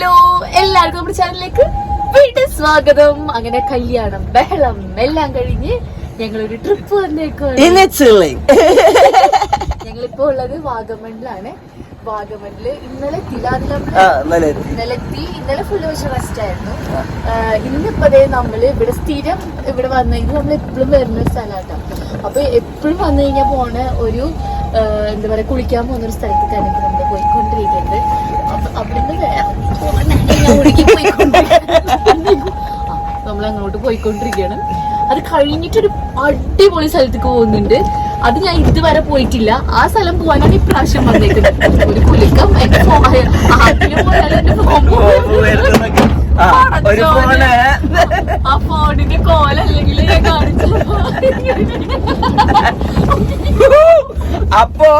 Hello എല്ലാവർക്കും നമ്മുടെ ചാനലിലേക്ക് വീണ്ടും സ്വാഗതം. അങ്ങനെ കല്യാണം ബഹളം എല്ലാം കഴിഞ്ഞ് ഞങ്ങളൊരു ട്രിപ്പ് വന്നേക്കുവാണ്. ഞങ്ങളിപ്പോ ഉള്ളത് വാഗമണിലാണ് വാഗമണിൽ ഇന്നലെ നല്ല ഇന്നലെ ഫുള്ള് പക്ഷെ റെസ്റ്റ് ആയിരുന്നു. ആഹ് ഇന്നിപ്പോ ദേ നമ്മൾ ഇവിടെ സ്ഥിരം ഇവിടെ വന്നു കഴിഞ്ഞാൽ നമ്മൾ എപ്പോഴും വരുന്ന ഒരു സ്ഥലമാട്ടോ അപ്പൊ എപ്പോഴും വന്നു കഴിഞ്ഞാൽ പോണ ഒരു എന്താ പറയാ കുളിക്കാൻ പോകുന്ന ഒരു സ്ഥലത്തേക്കാണ് ഇപ്പൊ നമ്മൾ പോയിക്കൊണ്ടിരിക്കുന്നത്. അപ്പൊ അങ്ങോട്ട് പോയിക്കൊണ്ടിരിക്കുകയാണ്. അത് കഴിഞ്ഞിട്ടൊരു അടിപൊളി സ്ഥലത്തേക്ക് പോകുന്നുണ്ട്. അത് ഞാൻ ഇതുവരെ പോയിട്ടില്ല. ആ സ്ഥലം പോകാനാണ് ഇപ്രാവശ്യം വന്നേക്കുന്നത്. ഒരു കുലുക്കം എന്റെ. ആ ഫോണിന്റെ കോല അല്ലെങ്കിൽ അപ്പോ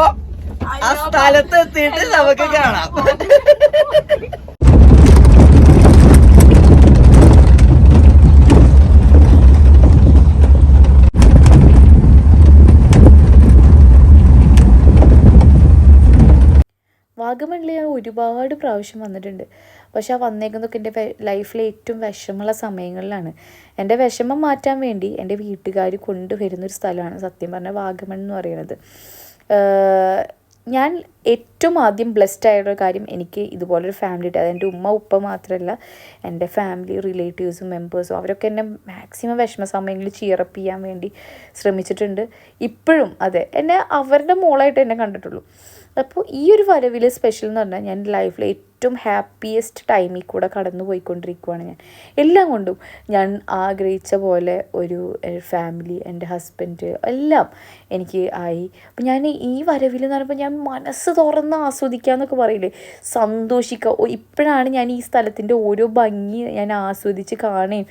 ആ സ്ഥലത്ത് എത്തിയിട്ട് നമുക്ക് കാണാം. വാഗമണിൽ ഞാൻ ഒരുപാട് പ്രാവശ്യം വന്നിട്ടുണ്ട്. പക്ഷെ ആ വന്നേക്കുന്നതൊക്കെ എന്റെ ലൈഫിലെ ഏറ്റവും വിഷമമുള്ള സമയങ്ങളിലാണ്. എന്റെ വിഷമം മാറ്റാൻ വേണ്ടി എന്റെ വീട്ടുകാർ കൊണ്ടുവരുന്നൊരു സ്ഥലമാണ് സത്യം പറഞ്ഞാൽ വാഗമൺ എന്ന് പറയുന്നത്. ഞാൻ ഏറ്റവും ആദ്യം ബ്ലെസ്ഡ് ആയൊരു കാര്യം എനിക്ക് ഇതുപോലൊരു ഫാമിലി ഉണ്ട്. അത് എന്റെ ഉമ്മ ഉപ്പ മാത്രമല്ല എന്റെ ഫാമിലി റിലേറ്റീവ്സും മെമ്പേഴ്സും അവരൊക്കെ എന്നെ മാക്സിമം വിഷമ സമയങ്ങളിൽ ചിയറപ്പ് ചെയ്യാൻ വേണ്ടി ശ്രമിച്ചിട്ടുണ്ട്. ഇപ്പോഴും അതെ എന്നെ അവരുടെ മോളായിട്ട് എന്നെ കണ്ടിട്ടുള്ളൂ. അപ്പോൾ ഈ ഒരു വരവിൽ സ്പെഷ്യൽ എന്ന് പറഞ്ഞാൽ ഞാൻ ലൈഫിലെ ഏറ്റവും ഹാപ്പിയസ്റ്റ് ടൈമിൽ കൂടെ കടന്നു പോയിക്കൊണ്ടിരിക്കുവാണ് ഞാൻ. എല്ലാം കൊണ്ടും ഞാൻ ആഗ്രഹിച്ച പോലെ ഒരു ഫാമിലി എന്റെ ഹസ്ബൻഡ് എല്ലാം എനിക്ക് ആയി. അപ്പം ഞാൻ ഈ വരവിൽ എന്ന് പറയുമ്പോൾ ഞാൻ മനസ്സ് തുറന്ന് ആസ്വദിക്കുക എന്നൊക്കെ പറയില്ലേ സന്തോഷിക്കുക ഇപ്പോഴാണ് ഞാൻ ഈ സ്ഥലത്തിന്റെ ഓരോ ഭംഗി ഞാൻ ആസ്വദിച്ച് കാണുകയും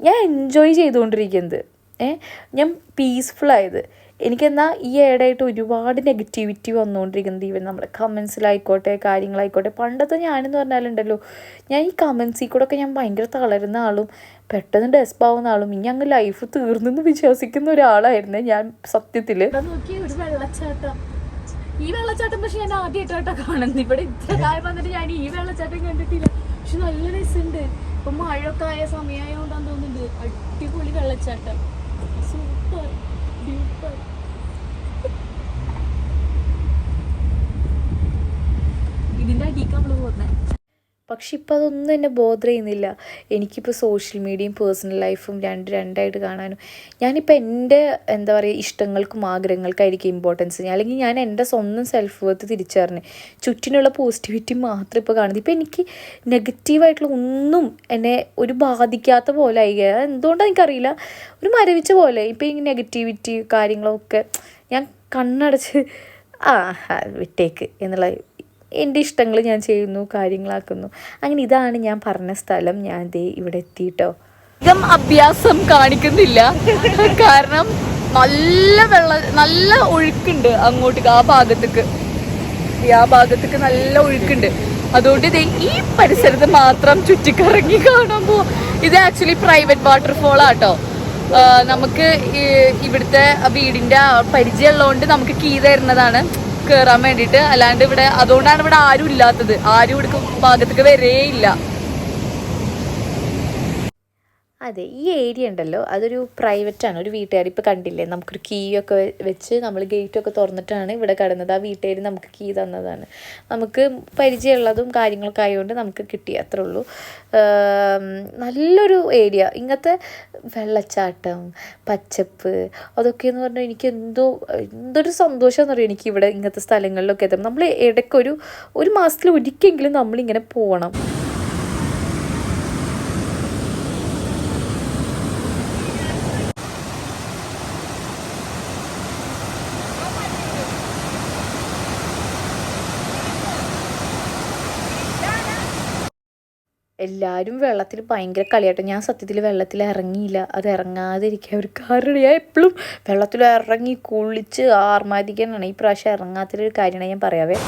ഞാൻ എൻജോയ് ചെയ്തുകൊണ്ടിരിക്കുന്നത്. ഏ ഞാൻ പീസ്ഫുൾ ആയത്. എനിക്കെന്നാൽ ഈ ഇടയായിട്ട് ഒരുപാട് നെഗറ്റിവിറ്റി വന്നുകൊണ്ടിരിക്കുന്നത് ഈവൻ നമ്മുടെ കമൻസിലായിക്കോട്ടെ കാര്യങ്ങളായിക്കോട്ടെ. പണ്ടത്തെ ഞാനെന്ന് പറഞ്ഞാലുണ്ടല്ലോ ഞാൻ ഈ കമൻസിൽ കൂടെ ഒക്കെ ഞാൻ ഭയങ്കര തളരുന്ന ആളും പെട്ടെന്ന് ഡെസ്പ് ആവുന്ന ആളും ഇനി അങ്ങ് ലൈഫ് തീർന്നെന്ന് വിശ്വസിക്കുന്ന ഒരാളായിരുന്നു ഞാൻ സത്യത്തിൽ ഈ വെള്ളച്ചാട്ടം പക്ഷെ ഞാൻ ആദ്യമായിട്ടാട്ടോ കാണുന്നത്. ഇവിടെ ഇത്ര കാലം വന്നിട്ട് ഞാൻ ഈ വെള്ളച്ചാട്ടം കണ്ടിട്ടില്ല. പക്ഷെ നല്ല രസമുണ്ട്. ഇപ്പൊ മഴയൊക്കെ ആയ സമയമായോണ്ടാന്ന് തോന്നുന്നുണ്ട്. അടിപൊളി വെള്ളച്ചാട്ടം. സൂപ്പർ. ഇതിന്റെ അടിക്ക് നമ്മൾ പോകുന്നത് പക്ഷെ ഇപ്പം അതൊന്നും എന്നെ ബോധർ ചെയ്യുന്നില്ല. എനിക്കിപ്പോൾ സോഷ്യൽ മീഡിയയും പേഴ്സണൽ ലൈഫും രണ്ട് രണ്ടായിട്ട് കാണാനും. ഞാനിപ്പോൾ എന്റെ എന്താ പറയുക ഇഷ്ടങ്ങൾക്കും ആഗ്രഹങ്ങൾക്കായിരിക്കും ഇമ്പോർട്ടൻസ് അല്ലെങ്കിൽ ഞാൻ എന്റെ സ്വന്തം സെൽഫ് വർത്ത് തിരിച്ചറിഞ്ഞ് ചുറ്റിനുള്ള പോസിറ്റിവിറ്റി മാത്രം ഇപ്പോൾ കാണുന്നത്. ഇപ്പോൾ എനിക്ക് നെഗറ്റീവായിട്ടുള്ള ഒന്നും എന്നെ ഒരു ബാധിക്കാത്ത പോലെ ആയി എന്തുകൊണ്ടാണ് എനിക്കറിയില്ല. ഒരു മരവിച്ച പോലെ. ഇപ്പോൾ ഈ നെഗറ്റിവിറ്റി കാര്യങ്ങളൊക്കെ ഞാൻ കണ്ണടച്ച് ആ, വിട്ടേക്ക് എന്നുള്ള എന്റെ ഇഷ്ടങ്ങൾ ഞാൻ ചെയ്യുന്നു കാര്യങ്ങളാക്കുന്നു. അങ്ങനെ ഇതാണ് ഞാൻ പറഞ്ഞ സ്ഥലം. ഞാൻ ദേ ഇവിടെ എത്തിയിട്ടോ അധികം അഭ്യാസം കാണിക്കുന്നില്ല. കാരണം നല്ല വെള്ള നല്ല ഒഴുക്കുണ്ട് അങ്ങോട്ടേക്ക് ആ ഭാഗത്തേക്ക്. ആ ഭാഗത്തേക്ക് നല്ല ഒഴുക്കുണ്ട്. അതുകൊണ്ട് ദേ ഈ പരിസരത്ത് മാത്രം ചുറ്റിക്കറങ്ങി കാണാൻ പോവാ ഇത് ആക്ച്വലി പ്രൈവറ്റ് വാട്ടർഫോൾ ആട്ടോ. നമുക്ക് ഇവിടുത്തെ വീടിന്റെ പരിചയമുള്ളതുകൊണ്ട് നമുക്ക് കീ തരുന്നതാണ്. കയറാൻ വേണ്ടിയിട്ട്. അല്ലാണ്ട് ഇവിടെ അതുകൊണ്ടാണ് ഇവിടെ ആരും ഇല്ലാത്തത്. ആരും ഇവിടെ ഭാഗത്തേക്ക് വരേ ഇല്ല അതെ ഈ ഏരിയ ഉണ്ടല്ലോ അതൊരു പ്രൈവറ്റ് ആണ് ഒരു വീട്ടുകാർ ഇപ്പോൾ കണ്ടില്ലേ നമുക്കൊരു കീ ഒക്കെ വെച്ച് നമ്മൾ ഗേറ്റ് ഒക്കെ തുറന്നിട്ടാണ് ഇവിടെ കടന്നത്. ആ വീട്ടുകാർ നമുക്ക് കീ തന്നതാണ്. നമുക്ക് പരിചയമുള്ളതും കാര്യങ്ങളൊക്കെ ആയതുകൊണ്ട് നമുക്ക് കിട്ടി അത്രേ ഉള്ളൂ. നല്ലൊരു ഏരിയ ഇങ്ങനത്തെ വെള്ളച്ചാട്ടം പച്ചപ്പ് അതൊക്കെ എന്ന് പറഞ്ഞാൽ എനിക്ക് എന്തോ എന്തൊരു സന്തോഷം എന്ന് പറയുക എനിക്ക് ഇവിടെ ഇങ്ങനത്തെ സ്ഥലങ്ങളിലൊക്കെ എത്തും നമ്മൾ ഇടയ്ക്കൊരു ഒരു മാസത്തിൽ ഒരിക്കലെങ്കിലും നമ്മളിങ്ങനെ പോകണം എല്ലാവരും വെള്ളത്തിൽ ഭയങ്കര കളിയാട്ടോ. ഞാൻ സത്യത്തിൽ വെള്ളത്തിൽ ഇറങ്ങിയില്ല. അത് ഇറങ്ങാതിരിക്കുക ഒരു കാരണം ഞാൻ എപ്പോഴും വെള്ളത്തിൽ ഇറങ്ങി കുളിച്ച് ആർമാദിക്കാനാണ്. ഈ പ്രാവശ്യം ഇറങ്ങാത്തൊരു കാര്യമാണ് ഞാൻ പറയാവേ.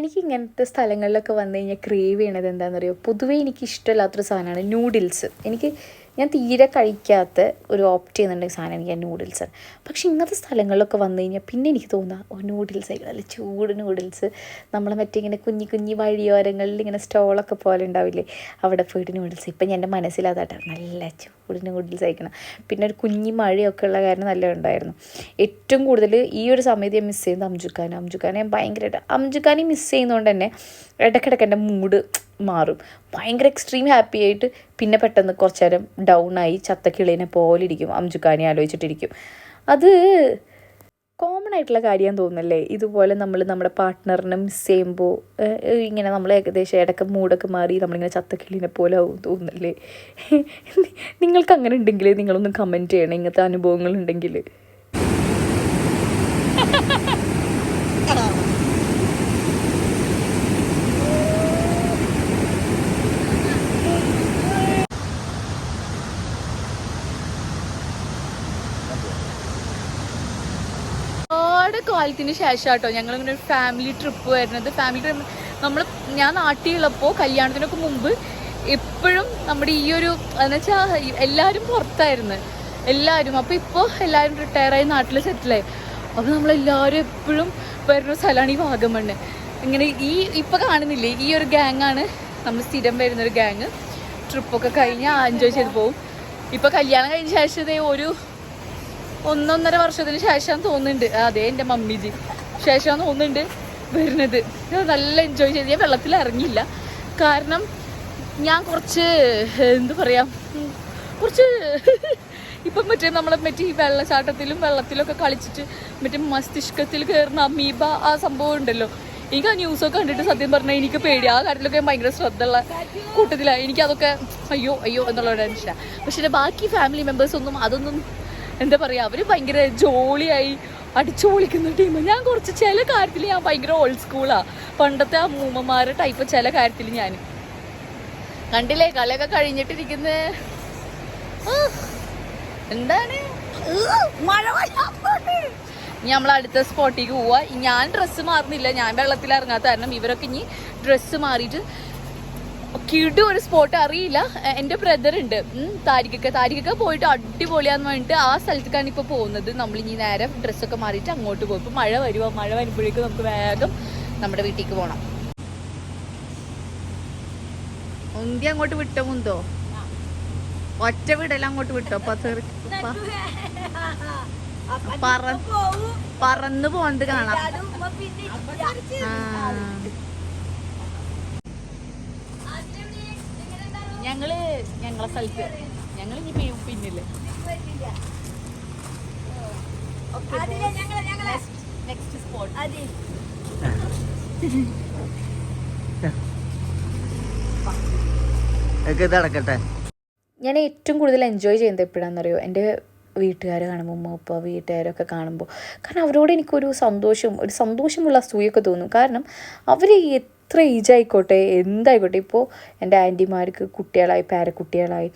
എനിക്ക് ഇങ്ങനത്തെ സ്ഥലങ്ങളിലൊക്കെ വന്നു കഴിഞ്ഞാൽ ക്രേവ് ചെയ്യണത് എന്താണെന്ന് അറിയോ പൊതുവേ എനിക്ക് ഇഷ്ടമില്ലാത്തൊരു സാധനമാണ് നൂഡിൽസ് എനിക്ക് ഞാൻ തീരെ കഴിക്കാത്ത ഒരു ഓപ്റ്റ് ചെയ്യുന്നുണ്ടെങ്കിൽ സാധനം എനിക്ക് നൂഡിൽസ് പക്ഷെ ഇങ്ങനത്തെ സ്ഥലങ്ങളിലൊക്കെ വന്നു കഴിഞ്ഞാൽ പിന്നെ എനിക്ക് തോന്നുക ഓ നൂഡിൽസ് നല്ല ചൂട് നൂഡിൽസ് നമ്മൾ മറ്റേ ഇങ്ങനെ കുഞ്ഞി കുഞ്ഞി വഴിയോരങ്ങളിൽ ഇങ്ങനെ സ്റ്റോളൊക്കെ പോലെ ഉണ്ടാവില്ലേ? അവിടെ പോയിട്ട് നൂഡിൽസ് ഇപ്പം ഞാൻ എന്റെ മനസ്സിലാതാട്ടോ നല്ല ചൂട് നൂഡിൽസ് കഴിക്കണം പിന്നെ ഒരു കുഞ്ഞി മഴയൊക്കെ ഉള്ള കാരണം നല്ല ഉണ്ടായിരുന്നു. ഏറ്റവും കൂടുതൽ ഈ ഒരു സമയത്ത് ഞാൻ മിസ് ചെയ്യുന്നത് അംജുഖാൻ അംജുഖാനെ ഞാൻ ഭയങ്കരമായിട്ട് അംജുഖാനെ മിസ് ചെയ്യുന്നതുകൊണ്ട് തന്നെ ഇടയ്ക്കിടയ്ക്ക് എന്റെ മൂഡ് മാറും. ഭയങ്കര എക്സ്ട്രീം ഹാപ്പി ആയിട്ട് പിന്നെ പെട്ടെന്ന് കുറച്ച് നേരം ഡൗൺ ആയി ചത്തക്കിളീനെ പോലെ ഇരിക്കും. അംജുഖാനെ ആലോചിച്ചിട്ടിരിക്കും. അത് കോമൺ ആയിട്ടുള്ള കാര്യം തോന്നുന്നല്ലേ? ഇതുപോലെ നമ്മൾ നമ്മുടെ പാർട്ട്ണറിനെ മിസ് ചെയ്യുമ്പോൾ ഇങ്ങനെ നമ്മൾ ഏകദേശം ഇടയ്ക്ക് മൂടൊക്കെ മാറി നമ്മളിങ്ങനെ ചത്തക്കിളീനെ പോലെ ആവും തോന്നുന്നല്ലേ? നിങ്ങൾക്ക് അങ്ങനെ ഉണ്ടെങ്കിൽ നിങ്ങളൊന്ന് കമന്റ് ചെയ്യണം ഇങ്ങനത്തെ അനുഭവങ്ങൾ ഉണ്ടെങ്കിൽ ഒരുപാട് കാലത്തിന് ശേഷം കേട്ടോ ഞങ്ങളിങ്ങനെ ഒരു ഫാമിലി ട്രിപ്പ് വരുന്നത്. ഫാമിലി ട്രിപ്പ് നമ്മൾ ഞാൻ നാട്ടിലുള്ളപ്പോൾ കല്യാണത്തിനൊക്കെ മുമ്പ് എപ്പോഴും നമ്മുടെ ഈ ഒരു എന്ന് വെച്ചാൽ എല്ലാവരും പുറത്തായിരുന്നു. എല്ലാവരും അപ്പോൾ ഇപ്പോൾ എല്ലാവരും റിട്ടയറായി നാട്ടിൽ സെറ്റിലായി അപ്പോൾ നമ്മളെല്ലാവരും എപ്പോഴും വരുന്ന സ്ഥലമാണ് ഈ വാഗമണ്ണ്. ഇങ്ങനെ ഈ ഇപ്പോൾ കാണുന്നില്ലേ ഈ ഒരു ആണ് നമ്മൾ സ്ഥിരം വരുന്നൊരു ഗ്യാങ് ട്രിപ്പൊക്കെ കഴിഞ്ഞ് എൻജോയ് ചെയ്ത് പോകും ഇപ്പോൾ കല്യാണം കഴിഞ്ഞ ശേഷം ഒരു ഒന്നൊന്നര വർഷത്തിന് ശേഷം തോന്നുന്നുണ്ട്. അതെ എന്റെ മമ്മിജി. ശേഷം തോന്നുന്നുണ്ട് വരുന്നത്. നല്ല എൻജോയ് ചെയ്ത്. ഞാൻ വെള്ളത്തിൽ ഇറങ്ങിയില്ല. കാരണം ഞാൻ കുറച്ച് എന്തു പറയാ? കുറച്ച് ഇപ്പം മറ്റേ നമ്മളെ മറ്റേ ഈ വെള്ളച്ചാട്ടത്തിലും വെള്ളത്തിലൊക്കെ കളിച്ചിട്ട് മറ്റേ മസ്തിഷ്കത്തിൽ കയറുന്ന അമീബ ആ സംഭവം ഉണ്ടല്ലോ. എനിക്ക് ആ ന്യൂസൊക്കെ കണ്ടിട്ട് സത്യം പറഞ്ഞാൽ എനിക്ക് പേടി. ആ കാര്യത്തിലൊക്കെ ഭയങ്കര ശ്രദ്ധയുള്ള കൂട്ടത്തിലാണ് എനിക്കതൊക്കെ അയ്യോ അയ്യോ എന്നുള്ള ടെൻഷനാണ് പക്ഷേ എന്റെ ബാക്കി ഫാമിലി മെമ്പേഴ്സ് ഒന്നും അതൊന്നും എന്താ പറയുക അവർ ഭയങ്കര ജോളിയായി അടിച്ചു പൊളിക്കുന്ന ടീം ഞാൻ കുറച്ച് ചില കാര്യത്തിൽ ഞാൻ ഭയങ്കര ഓൾഡ് സ്കൂളാ പണ്ടത്തെ ആ മൂമ്മമാരുടെ ടൈപ്പ് ചില കാര്യത്തിൽ ഞാൻ കണ്ടില്ലേ കളിയൊക്കെ കഴിഞ്ഞിട്ടിരിക്കുന്ന? എന്താണ്? ഇനി നമ്മൾ അടുത്ത സ്പോട്ടിലേക്ക് പോവാ. ഞാൻ ഡ്രസ്സ് മാറുന്നില്ല. ഞാൻ വെള്ളത്തിൽ ഇറങ്ങാത്ത കാരണം ഇവരൊക്കെ ഇനി ഡ്രസ്സ് മാറിയിട്ട് കിടു ഒരു സ്പോട്ട് അറിയില്ല. എന്റെ ബ്രദർ ഉണ്ട്. താരികക്ക. താരിക്കൊക്കെ താരിക്കൊക്കെ പോയിട്ട് അടിപൊളിയാന്ന് പറഞ്ഞിട്ട് ആ സ്ഥലത്തേക്കാണ് ഇപ്പോൾ പോകുന്നത്. നമ്മൾ ഇനി നേരെ ഡ്രസ്സൊക്കെ മാറിയിട്ട് അങ്ങോട്ട് പോകും ഇപ്പം മഴ വരുമോ മഴ വരുമ്പോഴേക്കും നമുക്ക് വേഗം നമ്മുടെ വീട്ടിലേക്ക് പോകണം ഒന്തി അങ്ങോട്ട് വിട്ടോ മുന്തോ? ഒറ്റ വിടല അങ്ങോട്ട് വിട്ടോ. അപ്പൊ പറന്ന് പോണത് കാണാം ആ. ഞങ്ങൾ ഞങ്ങളെ സ്ഥലത്ത്. ഞങ്ങൾ ഇനി പിന്നില്ലേ പിന്നിൽ. നെക്സ്റ്റ് സ്പോട്ട് ഒക്കെ ഇത് അടക്കട്ടെ ഞാൻ ഏറ്റവും കൂടുതൽ എൻജോയ് ചെയ്യുന്നത് എപ്പോഴാണെന്നറിയോ? എന്റെ വീട്ടുകാരെ കാണുമ്പോൾ ഉമ്മ ഉപ്പ വീട്ടുകാരൊക്കെ കാണുമ്പോൾ. കാരണം അവരോട് എനിക്കൊരു സന്തോഷം ഒരു സന്തോഷമുള്ള അസൂയൊക്കെ തോന്നും. കാരണം അവർ എത്ര ഏജ് ആയിക്കോട്ടെ എന്തായിക്കോട്ടെ ഇപ്പോൾ എന്റെ ആന്റിമാർക്ക് കുട്ടികളായി പേരക്കുട്ടികളായി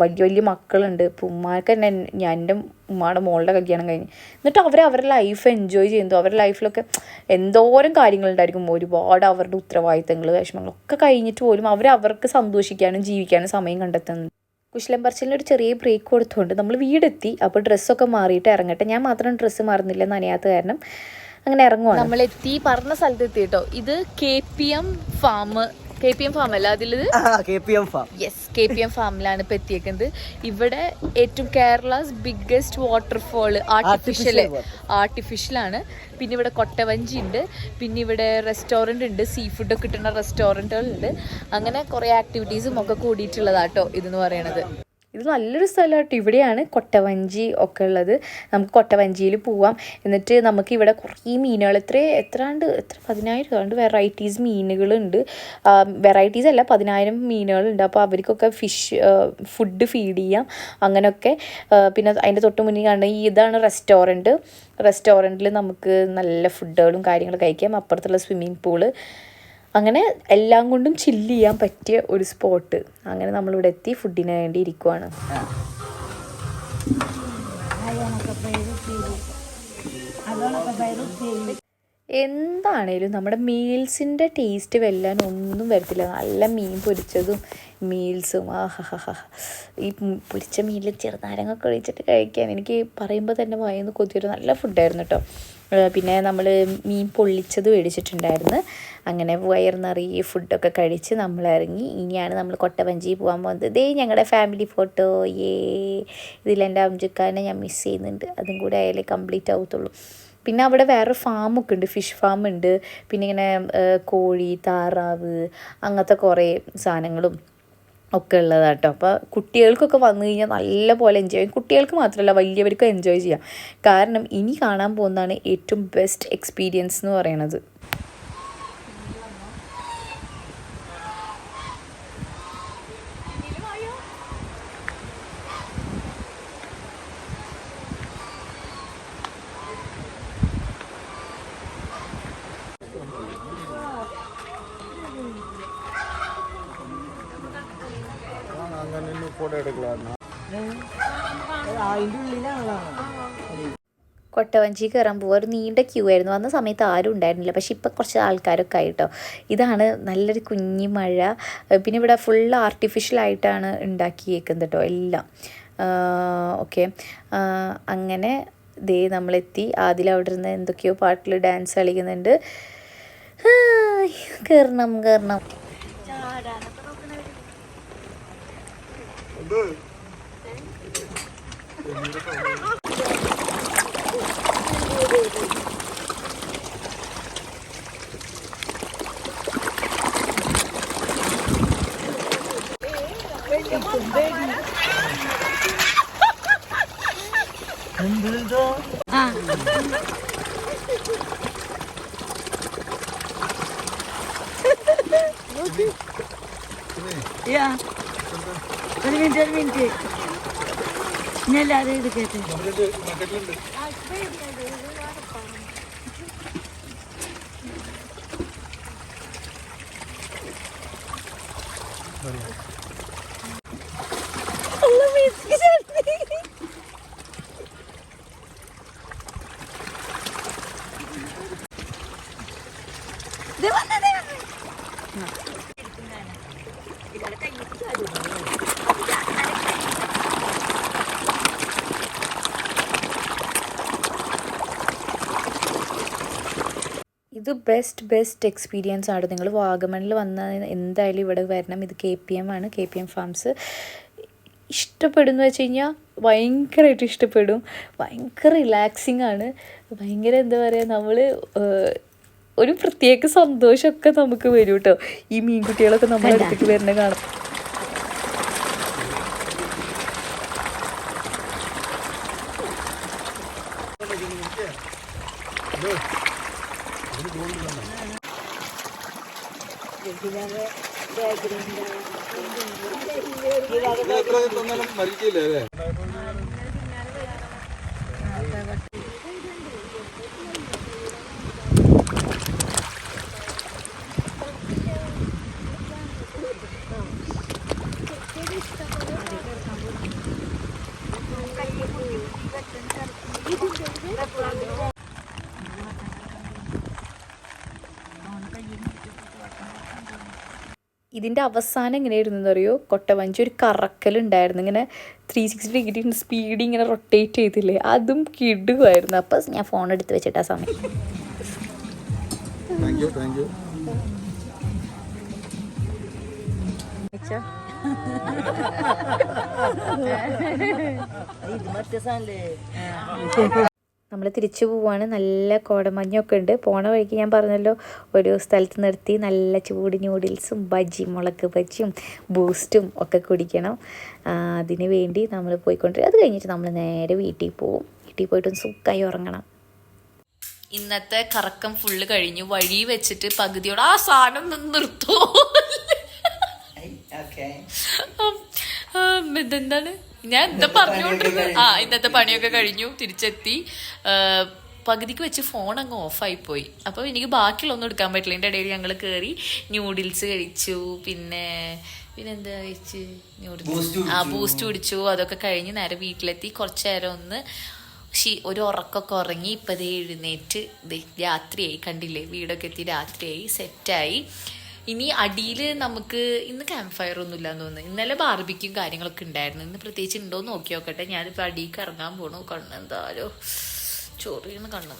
വലിയ വലിയ മക്കളുണ്ട്. ഇപ്പോൾ ഉമ്മാർക്ക് തന്നെ ഞാൻ എന്റെ ഉമ്മയുടെ മോളുടെ കല്യാണം കഴിഞ്ഞ്. എന്നിട്ട് അവർ അവരുടെ ലൈഫ് എൻജോയ് ചെയ്യുന്നു. അവരുടെ ലൈഫിലൊക്കെ എന്തോരം കാര്യങ്ങളുണ്ടായിരിക്കും. ഒരുപാട് അവരുടെ ഉത്തരവാദിത്തങ്ങൾ വിഷമങ്ങളൊക്കെ കഴിഞ്ഞിട്ട് പോലും അവർ അവർക്ക് സന്തോഷിക്കാനും ജീവിക്കാനും സമയം കണ്ടെത്തുന്നു. കുശലം പറച്ചിലിന് ഒരു ചെറിയ ബ്രേക്ക് കൊടുത്തുകൊണ്ട് നമ്മൾ വീടെത്തി. അപ്പോൾ ഡ്രസ്സൊക്കെ മാറിയിട്ട് ഇറങ്ങട്ടെ. ഞാൻ മാത്രം ഡ്രസ്സ് മാറുന്നില്ല നനയാത്ത കാരണം അങ്ങനെ ഇറങ്ങുവാണ്. നമ്മളെത്തി പറഞ്ഞ സ്ഥലത്ത് എത്തി കേട്ടോ. ഇത് K P M farm K P M farm അല്ല അതിൽ? K P M farm yes K P M ഫാമിലാണ് ഇപ്പൊ എത്തിയേക്കുന്നത്. ഇവിടെ ഏറ്റവും Kerala's biggest waterfall artificial artificial ആണ്. പിന്നെ ഇവിടെ കൊട്ടവഞ്ചി ഉണ്ട്. പിന്നെ ഇവിടെ റെസ്റ്റോറന്റ് ഉണ്ട്. സീ ഫുഡ് കിട്ടുന്ന റെസ്റ്റോറന്റുകളുണ്ട് അങ്ങനെ കുറേ ആക്ടിവിറ്റീസും ഒക്കെ കൂടിയിട്ടുള്ളതാട്ടോ ഇതെന്ന് പറയണത്. ഇത് നല്ലൊരു സ്ഥലമാട്ടോ. ഇവിടെയാണ് കൊട്ടവഞ്ചി ഒക്കെ ഉള്ളത്. നമുക്ക് കൊട്ടവഞ്ചിയിൽ പോവാം. എന്നിട്ട് നമുക്ക് ഇവിടെ കുറേ മീനുകൾ എത്ര എത്രാണ്ട് എത്ര പതിനായിരം കണ്ട് വെറൈറ്റീസ് മീനുകളുണ്ട് വെറൈറ്റീസ് അല്ല പതിനായിരം മീനുകളുണ്ട് അപ്പോൾ അവർക്കൊക്കെ ഫിഷ് ഫുഡ് ഫീഡ് ചെയ്യാം. അങ്ങനെയൊക്കെ പിന്നെ അതിന്റെ തൊട്ട് മുന്നിൽ കാണുന്ന ഈ ഇതാണ് റെസ്റ്റോറന്റ് റെസ്റ്റോറന്റിൽ നമുക്ക് നല്ല ഫുഡുകളും കാര്യങ്ങളും കഴിക്കാം. അപ്പുറത്തുള്ള സ്വിമ്മിംഗ് പൂൾ അങ്ങനെ എല്ലാം കൊണ്ടും ചില്ല് ചെയ്യാൻ പറ്റിയ ഒരു സ്പോട്ട് അങ്ങനെ നമ്മളിവിടെ എത്തി ഫുഡിന് വേണ്ടി ഇരിക്കുവാണ്. എന്താണേലും നമ്മുടെ മീൽസിന്റെ ടേസ്റ്റ് വെല്ലാൻ ഒന്നും വരത്തില്ല. നല്ല മീൻ പൊരിച്ചതും മീൽസും ആഹാ ഈ പൊരിച്ച മീനിൽ ചെറുനാരങ്ങൊക്കെ ഒഴിച്ചിട്ട് കഴിക്കാൻ എനിക്ക് പറയുമ്പോൾ തന്നെ വായന്ന് കൊതിയൊരു നല്ല ഫുഡായിരുന്നു കേട്ടോ പിന്നെ നമ്മൾ മീൻ പൊള്ളിച്ചത് മേടിച്ചിട്ടുണ്ടായിരുന്നു. അങ്ങനെ വയർ നിറയെ ഫുഡൊക്കെ കഴിച്ച് നമ്മൾ ഇറങ്ങി ഇനിയാണ് നമ്മൾ കൊട്ടവഞ്ചി പോകാൻ പോകുന്നത്. ദേ ഞങ്ങളുടെ ഫാമിലി ഫോട്ടോ ഏ ഇതിലെന്റെ അംജുക്കാനെ ഞാൻ മിസ് ചെയ്യുന്നുണ്ട്. അതും കൂടെ ആയാലേ കംപ്ലീറ്റ് ആവത്തുള്ളൂ. പിന്നെ അവിടെ വേറെ ഫാമൊക്കെ ഉണ്ട്. ഫിഷ് ഫാം ഉണ്ട്. പിന്നെ ഇങ്ങനെ കോഴി താറാവ് അങ്ങനത്തെ കുറേ സാധനങ്ങളും. ഒക്കെ ഉള്ളതാട്ടോ. അപ്പോൾ കുട്ടികൾക്കൊക്കെ വന്നു കഴിഞ്ഞാൽ നല്ല പോലെ എൻജോയ് ചെയ്യും. കുട്ടികൾക്ക് മാത്രമല്ല വലിയവർക്കും എൻജോയ് ചെയ്യാം. കാരണം ഇനി കാണാൻ പോകുന്നതാണ് ഏറ്റവും ബെസ്റ്റ് എക്സ്പീരിയൻസ് എന്ന് പറയണത് കൊട്ടവഞ്ചി കയറാൻ പോവുക ഒരു നീണ്ട ക്യൂ ആയിരുന്നു. വന്ന സമയത്ത് ആരും ഉണ്ടായിരുന്നില്ല. പക്ഷെ ഇപ്പം കുറച്ച് ആൾക്കാരൊക്കെ ആയിട്ടോ. ഇതാണ് നല്ലൊരു കുഞ്ഞി മഴ. പിന്നെ ഇവിടെ ഫുൾ ആർട്ടിഫിഷ്യൽ ആയിട്ടാണ് ഉണ്ടാക്കിയേക്കുന്നത് കേട്ടോ എല്ലാം. ഓക്കെ അങ്ങനെ ദേ നമ്മളെത്തി. ആദ്യം അവിടെ ഇരുന്ന് എന്തൊക്കെയോ പാട്ടിൽ ഡാൻസ് കളിക്കുന്നുണ്ട്. കയറണം കയറണം കയറണം എന്തിട്ടോ Ja. ഒരു മിനിറ്റ് ഒരു മിനിറ്റ് ഞാൻ എല്ലാവരും ഇത് കേട്ടെ ഇത് ബെസ്റ്റ് ബെസ്റ്റ് എക്സ്പീരിയൻസ് ആണ്. നിങ്ങൾ വാഗമണിൽ വന്ന എന്തായാലും ഇവിടെ വരണം. ഇത് കെ പി എം ആണ് കെ പി എം ഫാംസ് ഇഷ്ടപ്പെടുന്നു വെച്ച് കഴിഞ്ഞാൽ ഭയങ്കരമായിട്ട് ഇഷ്ടപ്പെടും. ഭയങ്കര റിലാക്സിങ് ആണ്. ഭയങ്കര എന്താ പറയുക നമ്മൾ ഒരു പ്രത്യേക സന്തോഷമൊക്കെ നമുക്ക് വരും കേട്ടോ ഈ മീൻകുട്ടികളൊക്കെ നമ്മുടെ അടുത്തേക്ക് വരുന്ന കാണാം മരിക്കില്ല അല്ലേ? ഇതിന്റെ അവസാനം എങ്ങനെയായിരുന്നു എന്നറിയോ കൊട്ടവഞ്ചി ഒരു കറക്കലുണ്ടായിരുന്നു. ഇങ്ങനെ ത്രീ സിക്സ്റ്റി ഡിഗ്രി സ്പീഡ് ഇങ്ങനെ റൊട്ടേറ്റ് ചെയ്തില്ലേ? അതും കിടുമായിരുന്നു അപ്പം ഞാൻ ഫോൺ എടുത്ത് വെച്ചിട്ട് ആ സമയം. ഇത് മറ്റേ സാധനല്ലേ? നമ്മൾ തിരിച്ചു പോവാണ്. നല്ല കോടമഞ്ഞൊക്കെ ഉണ്ട് പോണ വഴിക്ക് ഞാൻ പറഞ്ഞല്ലോ ഒരു സ്ഥലത്ത് നിർത്തി നല്ല ചൂട് ന്യൂഡിൽസും ബജി മുളക് ബജ്ജിയും ബൂസ്റ്റും ഒക്കെ കുടിക്കണം. അതിന് വേണ്ടി നമ്മൾ പോയിക്കൊണ്ടിരിക്കും അത് കഴിഞ്ഞിട്ട് നമ്മൾ നേരെ വീട്ടിൽ പോവും. വീട്ടിൽ പോയിട്ട് സുഖമായി ഉറങ്ങണം. ഇന്നത്തെ കറക്കം ഫുള്ള് കഴിഞ്ഞു. വഴി വെച്ചിട്ട് പകുതിയോടെ ആ സാധനം നിർത്തോ. ഓക്കെ ഇതെന്താണ്? ഞാൻ എന്താ പറഞ്ഞുകൊണ്ടിരുന്നത്. ആ ഇന്നത്തെ പണിയൊക്കെ കഴിഞ്ഞു. തിരിച്ചെത്തി. പകുതിക്ക് വെച്ച് ഫോൺ അങ്ങ് ഓഫായി പോയി. അപ്പോൾ എനിക്ക് ബാക്കിയുള്ള ഒന്നും എടുക്കാൻ പറ്റില്ല. എന്റെ ഇടയിൽ ഞങ്ങൾ കയറി ന്യൂഡിൽസ് കഴിച്ചു. പിന്നെ പിന്നെന്താ കഴിച്ച്? ന്യൂഡിൽസ് ആ ബൂസ്റ്റ് കുടിച്ചു. അതൊക്കെ കഴിഞ്ഞ് നേരെ വീട്ടിലെത്തി. കുറച്ച് നേരം ഒന്ന് ഒരു ഉറക്കമൊക്കെ ഉറങ്ങി ഇപ്പതേ എഴുന്നേറ്റ് രാത്രിയായി. കണ്ടില്ലേ? വീടൊക്കെ എത്തി രാത്രിയായി. സെറ്റായി ഇനി അടിയിൽ നമുക്ക് ഇന്ന് ക്യാമ്പ് ഫയർ ഒന്നും ഇല്ലാന്ന് തോന്നുന്നു. ഇന്നലെ ബാർബിക്കും കാര്യങ്ങളൊക്കെ ഉണ്ടായിരുന്നു. ഇന്ന് പ്രത്യേകിച്ച് ഉണ്ടോ എന്ന് നോക്കി നോക്കട്ടെ. ഞാനിപ്പോൾ അടിയിലേക്ക് ഇറങ്ങാൻ പോണു. കണ്ണെന്തായാലും ചോറിന്ന് കണ്ണു.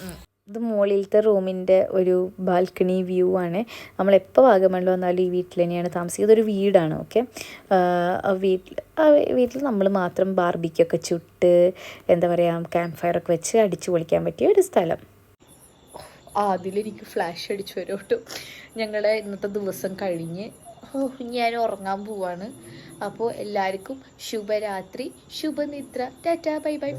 ഇത് മുകളിലത്തെ റൂമിന്റെ ഒരു ബാൽക്കണി വ്യൂ ആണ്. നമ്മൾ എപ്പോൾ വാഗമണ്ണിൽ വന്നാലും ഈ വീട്ടിൽ തന്നെയാണ് താമസിക്കുന്നത് ഒരു വീടാണ് ഓക്കെ വീട്ടിൽ ആ വീട്ടിൽ നമ്മൾ മാത്രം ബാർബിക്കൊക്കെ ചുട്ട് എന്താ പറയുക ക്യാമ്പ് ഫയറൊക്കെ വെച്ച് അടിച്ചു പൊളിക്കാൻ പറ്റിയ ഒരു സ്ഥലം. അതിലെനിക്ക് ഫ്ലാഷ് അടിച്ചു വരും കേട്ടോ ഇന്നത്തെ ദിവസം കഴിഞ്ഞ് ഞാൻ ഉറങ്ങാൻ പോവാണ്. അപ്പോൾ എല്ലാവർക്കും ശുഭരാത്രി ശുഭനിദ്ര. Tata bye. ബൈ.